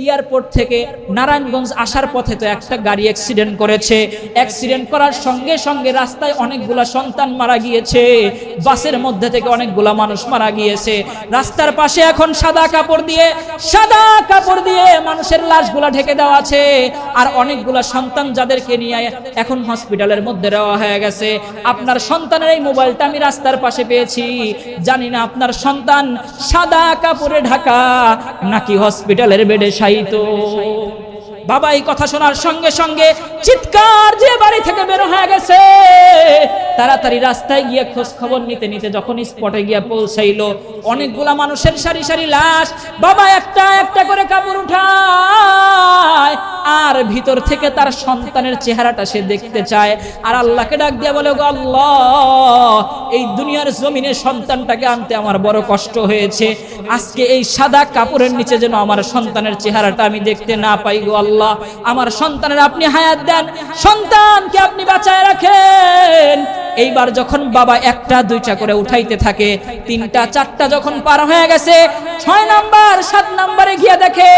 Airport থেকে নারায়ণগঞ্জ আসার পথে তো একটা গাড়ি অ্যাক্সিডেন্ট করেছে। অ্যাক্সিডেন্ট করার সঙ্গে সঙ্গে রাস্তায় অনেকগুলা সন্তান মারা গিয়েছে। বাসের মধ্যে থেকে অনেকগুলা মানুষ মারা গিয়েছে। রাস্তার পাশে এখন সাদা কাপড় দিয়ে, সাদা কাপড় দিয়ে মানুষের লাশগুলা ঢেকে দেওয়া আছে। আর অনেকগুলা সন্তান যাদেরকে নিয়ে এখন হসপিটালের মধ্যে দেওয়া হয়ে গেছে। আপনার সন্তানের এই মোবাইলটা আমি রাস্তার পাশে পেয়েছি। জানি না আপনার সন্তান সাদা কাপড়ে ঢাকা নাকি হসপিটালের বেডে শায়িত বাবা এই কথা শোনার সঙ্গে সঙ্গে চিৎকার যে বাড়ি থেকে বের হয়ে গেছে। তাড়াতাড়ি রাস্তায় গিয়ে খোঁজ খবর নিতে নিতে যখন স্পটে গিয়ে পৌঁছাইলো, অনেকগুলা মানুষের সারি সারি লাশ, বাবা, একটা একটা করে কাপড় উঠায়। আর ভিতর থেকে তার সন্তানের চেহারাটা সে দেখতে চায়। আর আল্লাহকে ডাক দিয়ে বলে "গো আল্লাহ, এই দুনিয়ার জমিনে সন্তানটাকে আনতে আমার বড় কষ্ট হয়েছে। আজকে এই সাদা কাপড়ের নিচে যেন আমার সন্তানের চেহারাটা আমি দেখতে না পাই গো আল্লাহ। আমার সন্তানের আপনি হায়াত দেন। সন্তানকে আপনি বাঁচায় রাখেন। এইবার যখন বাবা একটা, দুইটা করে উঠাইতে থাকে, তিনটা, চারটা যখন পার হয়ে গেছে, ছয় নাম্বার, সাত নাম্বারে গিয়ে দেখে,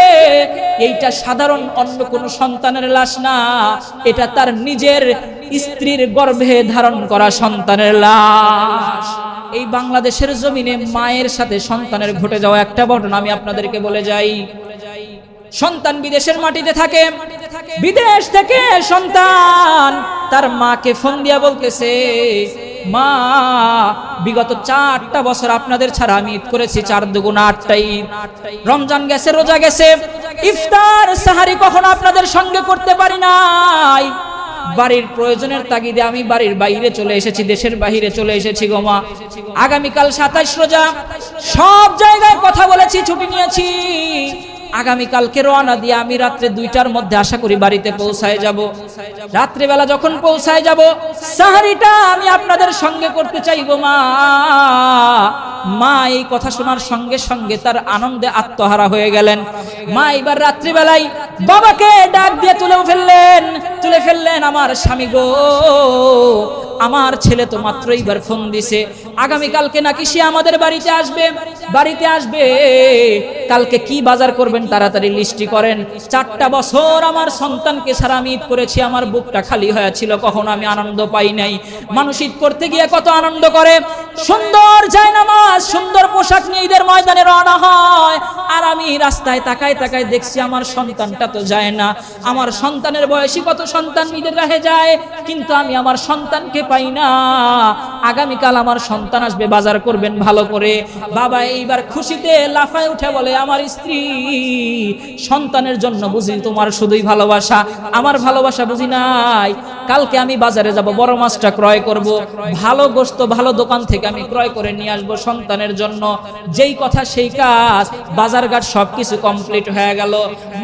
এইটা সাধারণ অন্য কোনো সন্তানের লাশ না, এটা তার নিজের স্ত্রীর গর্ভে ধারণ করা সন্তানের লাশ। এই বাংলাদেশের জমিনে মায়ের সাথে সন্তানের ঘটে যাওয়া একটা ঘটনা আমি আপনাদেরকে বলে যাই। সন্তান বিদেশের মাটিতে থাকে বিদেশ থেকে সন্তান তার মাকে ফোন দিয়া বলতেছে, মা, বিগত চারটা বছর আপনাদের ছাড়া আমি ঈদ করেছি, চার দুগুণ আটটা ঈদ। রমজান গেছে, রোজা গেছে। ইফতার, সাহারি কখনো আপনাদের সঙ্গে করতে পারি নাই। বাড়ির প্রয়োজনের তাগিদে আমি বাড়ির বাইরে চলে এসেছি, দেশের বাইরে চলে এসেছি গোমা আগামীকাল সাতাইশ রোজা, সব জায়গায় কথা বলেছি, ছুটি নিয়েছি। আগামীকালকে রওনা দিয়ে আমি রাত্রে দুইটার মধ্যে আশা করি বাড়িতে পৌঁছায় যাব। রাত্রিবেলা যখন পৌঁছায় যাব, সাহারিটা আমি আপনাদের সঙ্গে করতে চাইব, মা। মা, এই কথা শোনার সঙ্গে সঙ্গে তার আনন্দে আত্মহারা হয়ে গেলেন। মা, এবার রাত্রিবেলায় বাবাকে ডাক দিয়ে তুলে ফেললেন তুলে ফেললেন আমার স্বামী গো। আমার ছেলে তো মাত্র এইবার ফোন দিছে। আগামীকালকে নাকি সে আমাদের বাড়িতে আসবে? বাড়িতে আসবে। কালকে কি বাজার করবেন তাড়াতাড়ি লিস্টি করেন। চারটা বছর আমার সন্তানকে ছাড়া আমি ঈদ করেছি, আমার বুকটা খালি হয়েছিল, কখনো আমি আনন্দ পাই নাই। মানুষ ঈদ করতে গিয়ে কত আনন্দ করে। সুন্দর যায় নামাজ সুন্দর পোশাক নিয়ে ঈদের ময়দানে রওনা হয়। আর আমি রাস্তায় তাকায় তাকায় দেখছি আমার সন্তানটা তো যায় না। আমার সন্তানের বয়সী কত সন্তান ঈদের রাহে যায়, কিন্তু আমি আমার সন্তানকে পাই না। আগামীকাল আমার সন্তান আসবে, বাজার করবেন ভালো করে। বাবা এইবার খুশিতে লাফায় উঠে বলে, আমার স্ত্রী, সন্তানের জন্য বুঝি তোমার শুধুই ভালোবাসা। আমার ভালোবাসা বুঝি নাই। কালকে আমি বাজারে যাব, বড় মাছটা ক্রয় করব। ভালো গোস্ত ভালো দোকান থেকে আমি ক্রয় করে নিয়ে আসব সন্তানের জন্য। যেই কথা সেই কাজ বাজারঘাট সবকিছু কমপ্লিট হয়ে গেল।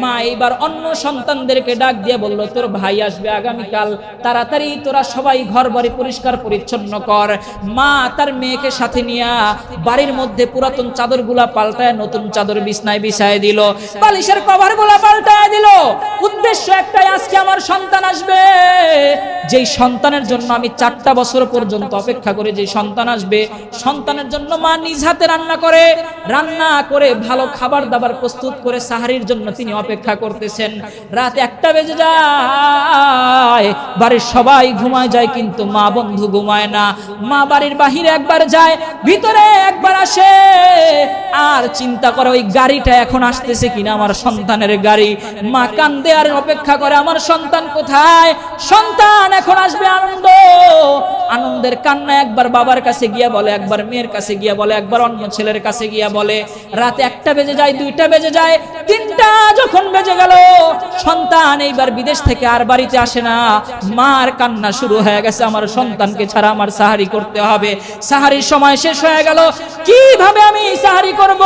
মা এইবার অন্য সন্তানদেরকে ডাক দিয়ে বলল, তোর ভাই আসবে আগামীকাল। তাড়াতাড়ি তোরা সবাই ঘর বাড়ি পরিষ্কার পরিচ্ছন্ন কর। মা তার মেয়েকে সাথে নিয়ে বাড়ির মধ্যে পুরাতন চাদরগুলা পাল্টায় নতুন চাদর বিছনায় বিছায় দিল। বালিশের কভারগুলা পাল্টায় দিল। উদ্দেশ্য একটাই, আজকে আমার সন্তান আসবে। যেই সন্তানের জন্য আমি চারটা বছর পর্যন্ত অপেক্ষা করে যে সন্তান আসবে, সন্তানের জন্য মা নিজ হাতে রান্না করে রান্না করে ভালো খাবার দাবার প্রস্তুত করে সাহারির জন্য তিনি অপেক্ষা করতেছেন। রাত একটা বেজে যায়, বাড়ির সবাই ঘুমায় যায়, কিন্তু মা বন্ধু ঘুমায় না। মা বাড়ির বাহিরে একবার যায়, ভিতরে একবার আসে। আর চিন্তা করে ওই গাড়িটা এখন আসতেছে কিনা, আমার সন্তানের গাড়ি। মা কান্দে আর অপেক্ষা করে, আমার সন্তান কোথায়? সন্তান এখন আসবে আনন্দ। আনন্দের কান্না একবার বাবার কাছে গিয়া বলে, একবার মেয়ের কাছে গিয়া বলে, একবার অন্য ছেলের কাছে গিয়া বলে। রাতে একটা বেজে যায়, দুইটা বেজে যায়, তিনটা যখন বেজে গেল, সন্তান এইবার বিদেশ থেকে আর বাড়িতে আসে না। মার কান্না শুরু হয়ে গেছে, আমার সন্তানকে ছাড়া আমার সাহারি করতে হবে। সাহারির সময় শেষ হয়ে গেল, কীভাবে আমি সাহারি করব?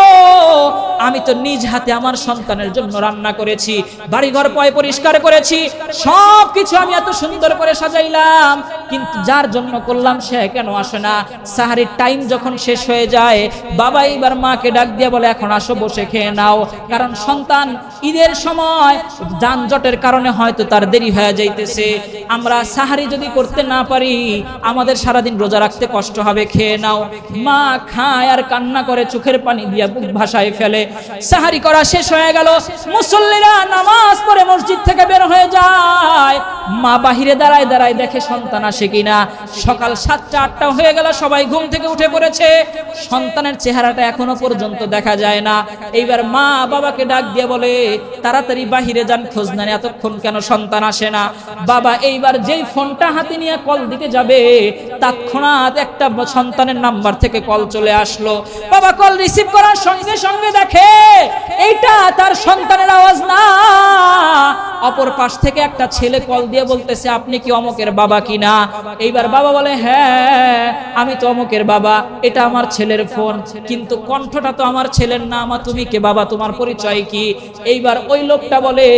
আমি তো নিজ হাতে আমার সন্তানের জন্য রান্না করেছি, বাড়িঘর পয় পরিষ্কার করেছি সব কিছু আমি এত সুন্দর করে সাজাইলাম, কিন্তু যার জন্য করলাম, সে কেন আসে না? সাহারির টাইম যখন শেষ হয়ে যায়, বাবা এইবার মাকে ডাক দিয়ে বলে, এখন আসো, বসে খেয়ে নাও। কারণ সন্তান ঈদের সময় যানজটের কারণে হয়তো তার দেরি হয়ে যাইতেছে। আমরা সাহারি যদি করতে না পারি, আমাদের সারাদিন রোজা রাখতে কষ্ট হবে, খেয়ে নাও। মা খায় আর কান্না করে, চোখের পানি দিয়া বুক ভাসায় ফেলে। সাহারি করা শেষ হয়ে গেল। মুসল্লিরা নামাজ পড়ে মসজিদ থেকে বের হয়ে যায়। মা বাহিরে দাঁড়ায় দাঁড়ায় দেখে সন্তান আসে কিনা। সকাল সাতটা, আটটা হয়ে গেল, সবাই ঘুম থেকে উঠে পড়েছে। সন্তানের চেহারাটা এখনও পর্যন্ত দেখা যায় না। এইবার মা বাবাকে ডাক দিয়ে বলে, তাড়াতাড়ি বাহিরে যান, খোঁজ নেন এতক্ষণ কেন সন্তান আসে না? বাবা এইবার যেই ফোনটা হাতে নিয়ে কল দিতে যাবে, তৎক্ষণাৎ একটা সন্তানের নাম্বার থেকে কল চলে আসলো। বাবা কল রিসিভ করার সঙ্গে সঙ্গে দেখে, এইটা তার সন্তানের আওয়াজ না। অপর পাশ থেকে একটা ছেলে কল দিয়ে বলতেছে, আপনি কি অমকের বাবা কিনা? এইবার বাবা বলে হ্যাঁ আমি তো অমকের বাবা, এটা আমার ছেলের ফোন। কিন্তু কণ্ঠটা তো আমার ছেলের না আমার তুমি কে বাবা, তোমার পরিচয় কি? এইবার ওই লোকটা বলে,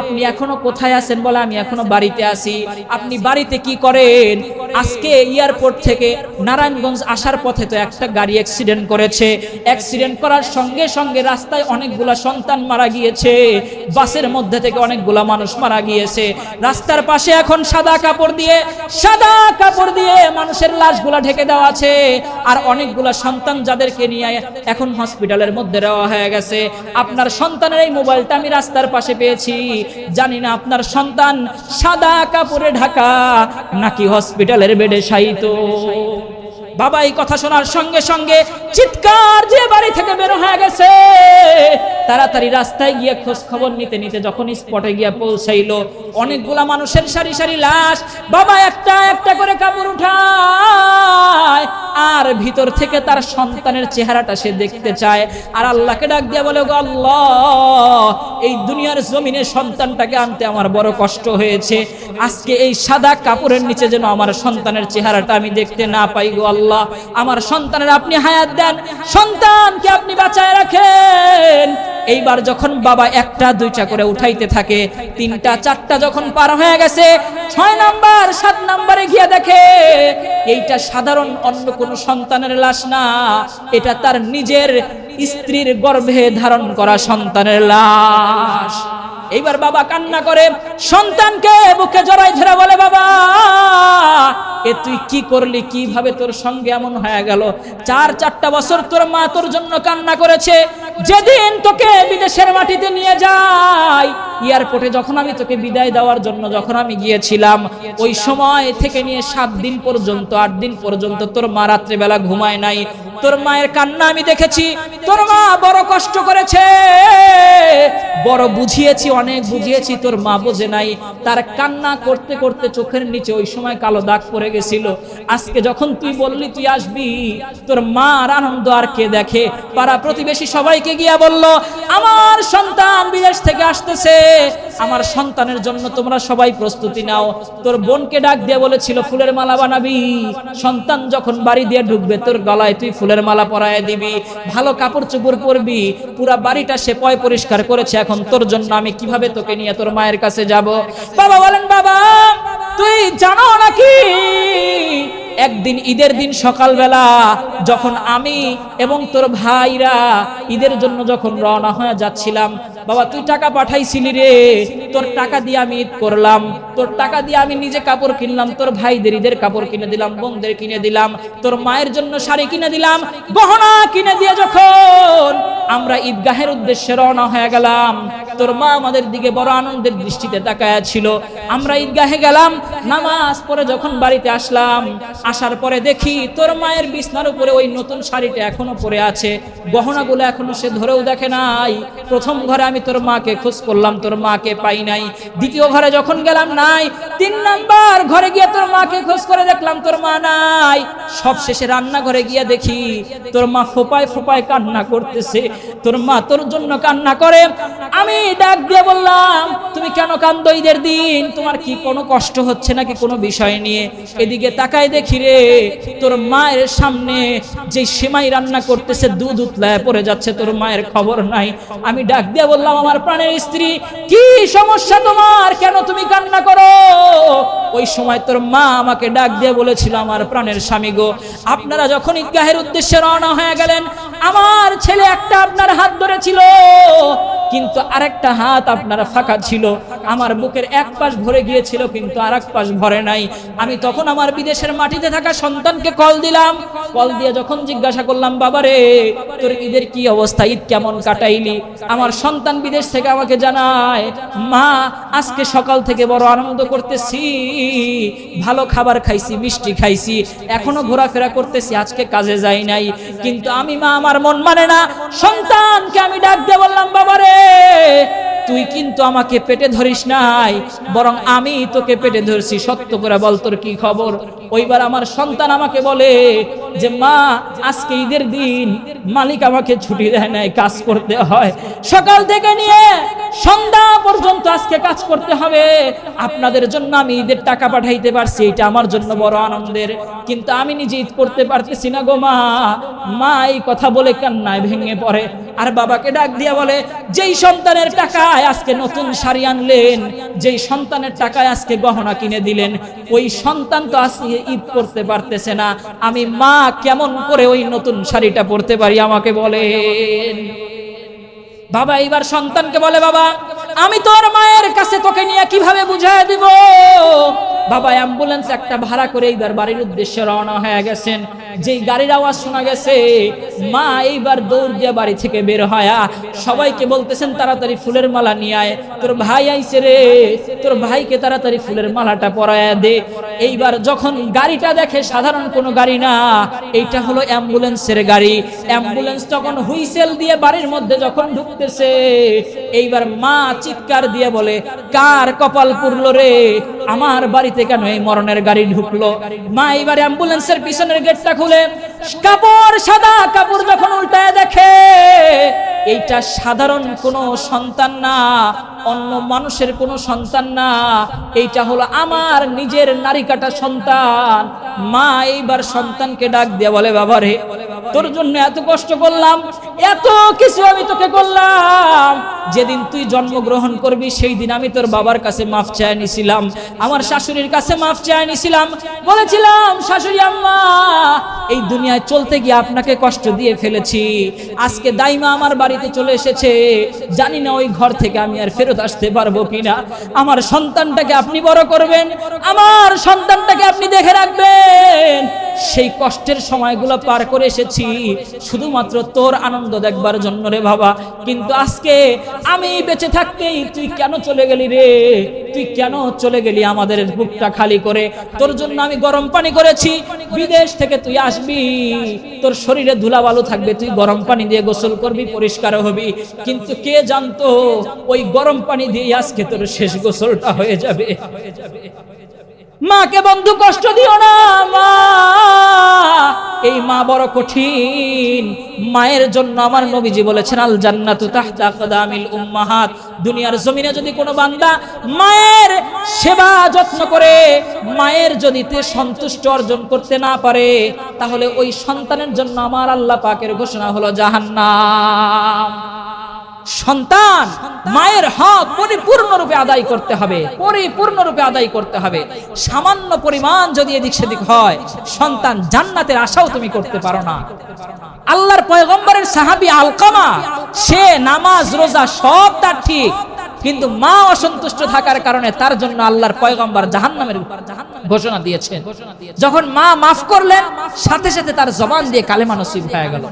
আপনি এখনও কোথায় আছেন? বলে, আমি এখনও বাড়িতে আছি। আপনি বাড়িতে কি করেন? আজকে এয়ারপোর্ট থেকে নারায়ণগঞ্জ আসার পথে তো একটা গাড়ি অ্যাক্সিডেন্ট করেছে। অ্যাক্সিডেন্ট করার সঙ্গে সঙ্গে রাস্তায় অনেকগুলা সন্তান মারা গিয়েছে। বাসের মধ্যে থেকে অনেকগুলা মানুষ মারা গিয়েছে। রাস্তার পাশে এখন সাদা কাপড় দিয়ে, সাদা কাপড় দিয়ে মানুষের লাশগুলা ঢেকে দেওয়া আছে। আর অনেকগুলা সন্তান যাদেরকে নিয়ে এখন হসপিটালের মধ্যে দেওয়া হয়ে গেছে। আপনার সন্তানের এই মোবাইলটা আমি রাস্তার পাশে পেয়েছি। জানি না আপনার সন্তান সাদা কাপড়ে ঢাকা নাকি হসপিটালের বেডে শায়িত। বাবা এই কথা শোনার সঙ্গে সঙ্গে চিৎকার যে বাড়ি থেকে বের হয়ে গেছে, তাড়াতাড়ি রাস্তায় গিয়ে খোঁজ খবর নিতে নিতে যখন স্পটে গিয়ে পৌঁছাইলো, অনেকগুলা মানুষের সারি সারি লাশ, বাবা একটা একটা করে কাপড় উঠায়, আর ভিতর থেকে তার সন্তানের চেহারাটা সে দেখতে চায়, আর আল্লাহকে ডাক দিয়ে বলে আল্লাহ, এই দুনিয়ার জমিনে সন্তানটাকে আনতে আমার বড় কষ্ট হয়েছে, আজকে এই সাদা কাপড়ের নিচে যেন আমার সন্তানের চেহারাটা আমি দেখতে না পাই গো আল্লাহ। আমার সন্তানের আপনি হায়াত দেন, সন্তানকে আপনি বাঁচায় রাখেন। এইবার যখন বাবা একটা, দুইটা করে উঠাইতে থাকে, তিনটা, চারটা যখন পার হয়ে গেছে, ছয় নাম্বার, সাত নাম্বারে গিয়ে দেখে, এইটা সাধারণ অন্য কোনো সন্তানের লাশ না, এটা তার নিজের স্ত্রীর গর্ভে ধারণ করা সন্তানের লাশ। এইবার বাবা কান্না করে, সন্তানকে বুকে জড়াই ধরে বলে, বাবা, এ তুই কি করলি? কীভাবে তোর সঙ্গে এমন হয়ে গেল? চার, চারটা বছর তোর মা তোর জন্য কান্না করেছে। যেদিন তোকে বিদেশের মাটিতে নিয়ে যাই এয়ারপোর্টে যখন আমি তোকে বিদায় দেওয়ার জন্য যখন আমি গিয়েছিলাম, ওই সময় থেকে নিয়ে সাত দিন পর্যন্ত, আট দিন পর্যন্ত তোর মা রাত্রেবেলা ঘুমায় নাই। তোর মায়ের কান্না আমি দেখেছি। তোর মা বড় কষ্ট করেছে। বড় বুঝিয়েছি, অনেক বুঝিয়েছি, তোর মা বোঝে নাই। তার কান্না করতে করতে চোখের নিচে ওই সময় কালো দাগ পড়ে গেছিল। আজকে যখন তুই বললি তুই আসবি, তোর মা আর আনন্দ আর কে দেখে? পাড়া প্রতিবেশী সবাইকে গিয়া বলল, আমার সন্তান বিদেশ থেকে আসতেছে। আমার সন্তানের জন্য তোমরা সবাই প্রস্তুতি নাও। তোর বোনকে ডাক দিয়ে বলেছিল, ফুলের মালা বানাবি। সন্তান যখন বাড়ি দিয়ে ঢুকবে, তোর গলায় তুই ফুলের মালা পরায় দিবি। ভালো কাপড় চোপড় পরবি। পুরা বাড়িটা সে পয় পরিষ্কার করেছে। এখন তোর জন্য আমি কীভাবে তোকে নিয়ে তোর মায়ের কাছে যাব? বাবা বলেন, বাবা, তুই জানো নাকি? একদিন ঈদের দিন সকালবেলা যখন আমি এবং তোর ভাইরা ঈদের জন্য যখন রওনা হয়ে যাচ্ছিলাম বাবা, তুই টাকা পাঠাইছিলি রে। তোর টাকা দিয়ে আমি ঈদ করলাম। তোর টাকা দিয়ে আমি নিজে কাপড় কিনলাম। তোর ভাইদের ঈদের কাপড় কিনে দিলাম, বোনদের কিনে দিলাম, তোর মায়ের জন্য শাড়ি কিনে দিলাম, গহনা কিনে দিয়ে যখন আমরা ঈদগাহের উদ্দেশ্যে রওনা হয়ে গেলাম, তোর মা আমাদের দিকে বড় আনন্দের দৃষ্টিতে তাকায়া ছিল। আমরা ঈদগাহে গেলাম, নামাজ পড়ে যখন বাড়িতে আসলাম, আসার পরে দেখি তোর মায়ের বিছনার উপরে ওই নতুন শাড়িটা এখনও পরে আছে। গহনাগুলো এখনও সে ধরেও দেখে নাই। প্রথম ঘরে আমি তোর মাকে খোঁজ করলাম, তোর মাকে পাই নাই। দ্বিতীয় ঘরে যখন গেলাম, নাই। তিন নাম্বার ঘরে গিয়ে তোর মাকে খোঁজ করে দেখলাম, তোর মা নাই। সব শেষে রান্নাঘরে গিয়ে দেখি, তোর মা ফোপায় ফোপায় কান্না করতেছে। তোর মা তোর জন্য কান্না করে। আমি ডাক দিয়ে বললাম, তুমি কেন কান্দো ঈদের দিন? তোমার কি কোনো কষ্ট হচ্ছে নাকি কোনো বিষয় নিয়ে? এদিকে তাকায় দেখি রে, তোর মায়ের সামনে যে সেমাই রান্না করতেছে, দুধ উতলায় পড়ে যাচ্ছে, তোর মায়ের খবর নাই। আমি ডাক দিয়ে বললাম, আমার প্রাণের স্ত্রী, কি সমস্যা তোমার? কেন তুমি কান্না করো? ওই সময় তোর মা আমাকে ডাক দিয়ে বলেছিল, আমার প্রাণের স্বামী গো, আপনারা যখন ঈদগাহের উদ্দেশ্যে রওনা হয়ে গেলেন, আমার ছেলে একটা আপনার হাত ধরেছিল, কিন্তু আরেকটা হাত আপনার ফাঁকা ছিল। আমার বুকের এক পাশ ভরে গিয়েছিল, কিন্তু আর এক পাশ ভরে নাই। আমি তখন আমার বিদেশের মাটিতে থাকা সন্তানকে কল দিলাম। কল দিয়ে যখন জিজ্ঞাসা করলাম বাবা রে তোর ঈদের কি অবস্থা? ঈদ কেমন কাটাইলি? আমার সন্তান বিদেশ থেকে আমাকে জানায়, মা, আজকে সকাল থেকে বড় আনন্দ করতেছি। ভালো খাবার খাইছি, মিষ্টি খাইছি। এখনও ঘোরাফেরা করতেছি, আজকে কাজে যাই নাই। কিন্তু আমি, মা, আমার মন মানে না। সন্তানকে আমি ডাক দিয়ে বললাম বাবা রে তুই কিন্তু আমাকে পেটে ধরিস নাই, বরং আমি তোকে পেটে ধরছি। সত্য করে বল তোর কি খবর? ওইবার আমার সন্তান আমাকে বলে যে, মা, আজকে ঈদের দিন মালিক আমাকে ছুটি দেয় নাই, কাজ করতে হয়। সকাল থেকে নিয়ে আজকে কাজ করতে হবে। আপনাদের জন্য আমি ঈদের টাকা পাঠাইতে পারছি, এটা আমার জন্য বড় আনন্দের। কিন্তু আমি নিজে ঈদ করতে পারতেছি না গো মা। মা এই কথা বলে কান্নায় ভেঙে পড়ে। আর বাবাকে ডাক দিয়া বলে, যেই সন্তানের টাকায় আজকে নতুন শাড়ি আনলেন, যেই সন্তানের টাকায় আজকে গহনা কিনে দিলেন, ওই সন্তান তো আজকে ঈদ করতে পারতেছে না। আমি মা কেমন করে ওই নতুন শাড়িটা পরতে পারি আমাকে বলেন? বাবা এইবার সন্তানকে বলে, বাবা আমি তোর মায়ের কাছে তোকে নিয়ে কীভাবে বুঝায় দিব? বাবা অ্যাম্বুলেন্স একটা ভাড়া করে এইবার বাড়ির উদ্দেশ্যে রওনা হয়ে গেছেন। যেই গাড়ির আওয়াজ শোনা গেছে, মা এইবার দৌড় দিয়ে বাড়ি থেকে বের হয়া সবাইকে বলতেছেন, তাড়াতাড়ি ফুলের মালা নিয়ে আয়। তোর ভাই আইছে রে। তোর ভাইকে তাড়াতাড়ি ফুলের মালাটা পরায়া দে। এইবার যখন গাড়িটা দেখে, সাধারণ কোনো গাড়ি না, এইটা হলো অ্যাম্বুলেন্সের গাড়ি। অ্যাম্বুলেন্স তখন হুইসেল দিয়ে বাড়ির মধ্যে যখন ঢুকতেছে, এইবার মা চিৎকার দিয়ে বলে, কার কপাল পুরলো রে? আমার বাড়িতে কেন এই মরণের গাড়ি ঢুকলো। মা এইবার অ্যাম্বুলেন্সের পিছনের গেটটা খুলে, কাপড় সাদা, কাপড় যখন উল্টায় দেখে, এইটা সাধারণ কোনো সন্তান না, অন্য মানুষের কোনো সন্তান না, এইটা হলো আমার নিজের নারী কাটা সন্তান। মা, এইবার সন্তানকে ডাক দিয়ে বলে, বাবা রে, তোর জন্য এত কষ্ট করলাম, এত কিছু আমি তোকে করলাম যেদিন তুই জন্মগ্রহণ করবি সেই দিন আমি তোর বাবার কাছে মাফ চায় নিছিলাম। আমার শাশুড়ির কাছে মাফ চায় নিছিলাম। বলেছিলাম, শাশুড়ি আম্মা, এই দুনিয়ায় চলতে গিয়ে আপনাকে কষ্ট দিয়ে ফেলেছি। আজকে দাইমা আমার বাড়িতে চলে এসেছে। জানি না ওই ঘর থেকে আমি আর ফেরত আসতে পারব কিনা। আমার সন্তানটাকে আপনি বড় করবেন। আমার সন্তানটাকে আপনি দেখে রাখবেন। সেই কষ্টের সময়গুলো পার করে এসেছি। শুধুমাত্র তোর আনন্দ দেখবার জন্য রে বাবা। কিন্তু আজকে আমি বেঁচে থাকতেই তুই কেন চলে গেলি রে? তুই কেন চলে গেলি আমাদের বুকটা খালি করে? তোর জন্য আমি গরম পানি করেছি। বিদেশ থেকে তুই আসবি। তোর শরীরে ধুলা বালু থাকবে। তুই গরম পানি দিয়ে গোসল করবি, পরিষ্কার হবি। কিন্তু কে জানতো, ওই গরম পানি দিয়ে আজকে তোর শেষ গোসলটা হয়ে যাবে? মাকে বন্ধু কষ্ট দিও না, মা। এই মা বড় কঠিন। মায়ের জন্য আমার নবীজি বলেছেন, আল জান্নাতু তাহতা আকদামিল উম্মাহাত। দুনিয়ার জমিনে যদি কোনো বান্দা মায়ের সেবা যত্ন করে, মায়ের যদি তে সন্তুষ্ট অর্জন করতে না পারে, তাহলে ওই সন্তানের জন্য আমার আল্লাহ পাকের ঘোষণা হলো জাহান্নাম। সন্তান মায়ের হক পরিপূর্ণরূপে আদায় করতে হবে, পরিপূর্ণরূপে আদায় করতে হবে। সামান্য পরিমাণ যদি এদিক সেদিক হয়, সন্তান জান্নাতের আশাও তুমি করতে পারো না। আল্লাহর পয়গম্বরের সাহাবী আলকামা, সে নামাজ, রোজা সব তার ঠিক, কিন্তু মা অসন্তুষ্ট থাকার কারণে তার জন্য আল্লাহর পয়গম্বর জাহান্নামের ঘোষণা দিয়েছেন। যখন মা মাফ করলেন, সাথে সাথে তার জবান দিয়ে কালেমা নসিব হয়ে গেল।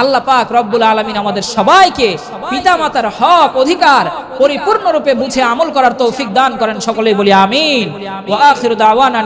আল্লাহ পাক রব্বুল আলমিন আমাদের সবাইকে পিতা মাতার হক, অধিকার পরিপূর্ণরূপে বুঝে আমল করার তৌফিক দান করেন। সকলেই বলি আমিন। ওয়া আখিরু দাওয়ানা